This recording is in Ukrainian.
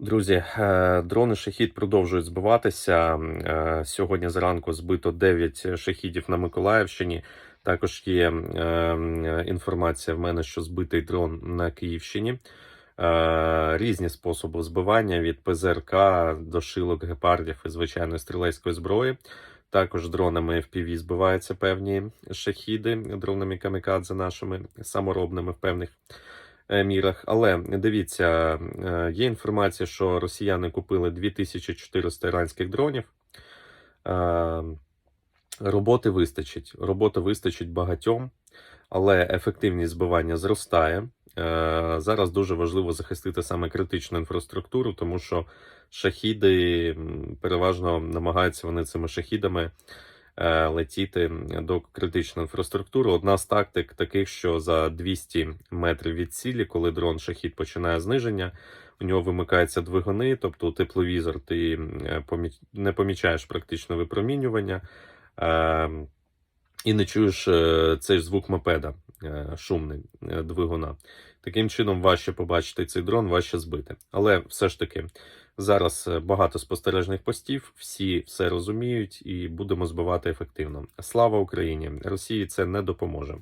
Друзі, е, дрони шахід продовжують збиватися. Е, Сьогодні зранку збито 9 шахідів на Миколаївщині. Також є е, інформація в мене, що збитий дрон на Київщині. Різні способи збивання від ПЗРК до шилок гепардів і звичайної стрілецької зброї. Також дронами FPV збиваються певні шахіди, дронами камікадзе нашими саморобними в певних мірах. Але дивіться, е, є інформація, що росіяни купили 2400 іранських дронів. Е, Роботи вистачить. Роботи вистачить багатьом, але ефективність збивання зростає. Е, Зараз дуже важливо захистити саме критичну інфраструктуру, тому що шахіди переважно намагаються вони цими шахідами е, летіти до критичної інфраструктури. Одна з тактик таких, що за 200 метрів від цілі, коли дрон шахід починає зниження, у нього вимикаються двигуни, тобто тепловізор, ти е, не помічаєш практично випромінювання. Е, і не чуєш е, цей звук мопеда, е, шумний е, двигуна. Таким чином, важче побачити цей дрон, важче збити. Але все ж таки, зараз е, багато спостережних постів, всі все розуміють і будемо збивати ефективно. Слава Україні! Росії це не допоможе.